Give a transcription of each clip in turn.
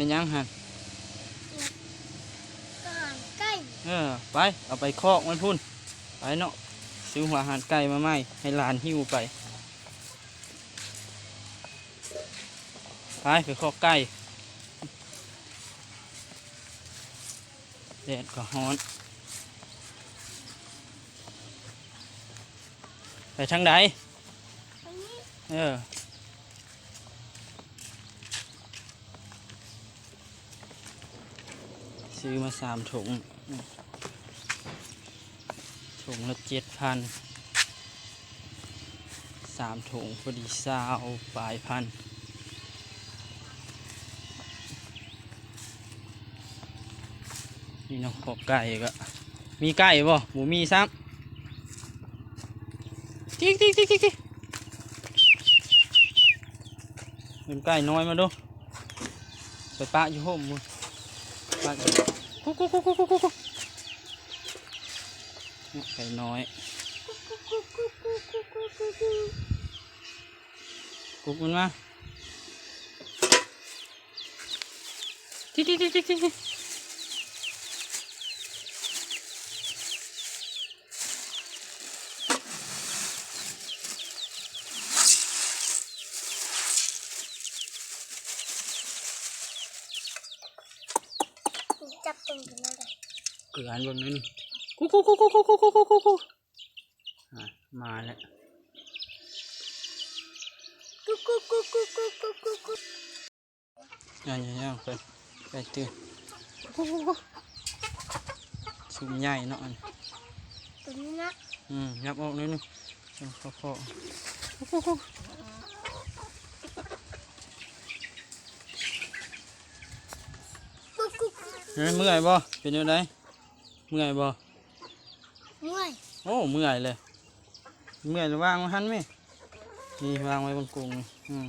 เป็นหยังหันก็หางใกล้เออไปเอาไปคอกมันพุ่นไปเนาะซื้อหัวอาหารไก่มาไหมให้หลานหิ้วไปไปไปคอกไก่แดดก็ฮ้อนไปทางใดตรงนี้เออ ซื้อมาสามถุง ถุงละเจ็ดพันสามถุงพอดีซาวปลายพันนี่น้องขอไก่ก็มีไก่บ่หมูมีซ้ำติ๊กติ๊กติ๊กติ๊กเป็นไก่น้อยมาดูไปปะอยู่ห่มมือ บ้านกุ๊กกุกกุ๊กกุ๊กกุ๊กกุ๊กไก่น้อยกุกมันมาที่ที่ที่ที่ที่ จับตรงนี้เลยเกลืออันบนนั้นกุ๊กกุ๊กกุ๊กกุ๊กกุ๊กกุ๊กกุ๊กกุ๊กกุ๊กกุ๊กอะมาแล้วกุ๊กกุ๊กกุ๊กกุ๊กกุ๊กกุ๊กกุ๊กกุ๊กย่างย่างย่างไปไปตื่นกุ๊กกุ๊กกุ๊กสุ่มใหญ่เนาะอันตรงนี้นะอืมยับออกนิดนึงจังพอพอกุ๊กกุ๊กกุ๊ก กุ๊กกุ๊ก เฮ้ยเมื่อยบ่เป็นยังไงเมื่อยบ่เมื่อยโอ้เมื่อยเลยเมื่อยจะวางไว้หันไหมนี่วางไว้บนกรุงนี่อืม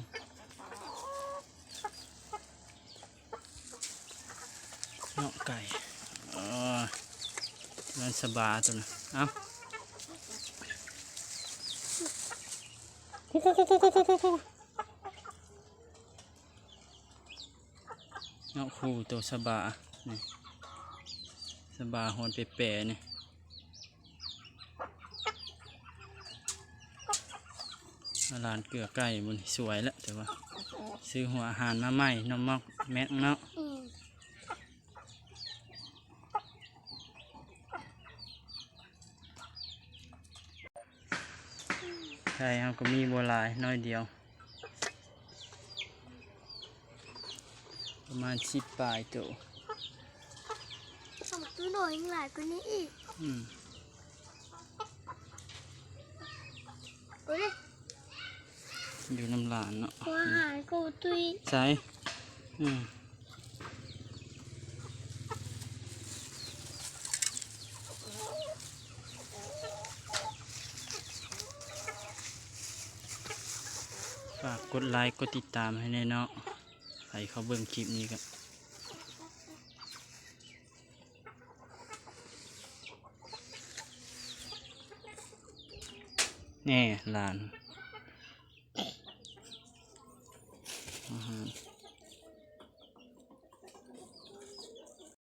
เนาะไก่เออนั่นสบายตัวนะเอากุ๊กกุ๊กกุ๊กกุ๊กกุ๊กกุ๊กกุ๊กเนาะครูตัวสบาย นี่สบายหอนเปรย์ๆนี่ร้านเกลือไก่มันสวยแล้วแต่ว่า ซื้อหัวอาหารมาใหม่น้ำมอกแม็กเนาะใช่ครับก็มีบัวลายน้อยเดียว ประมาณสิบปลายตัว สองตัวหน่อยยังหลายกว่านี้อีกอืมโอ้ยอยู่น้ำหลานเนาะหัวหายกูตุยใช่อืมฝากกดไลค์กดติดตามให้แน่เนาะใครเขาเบิ่งคลิปนี้กัน Nih, lan.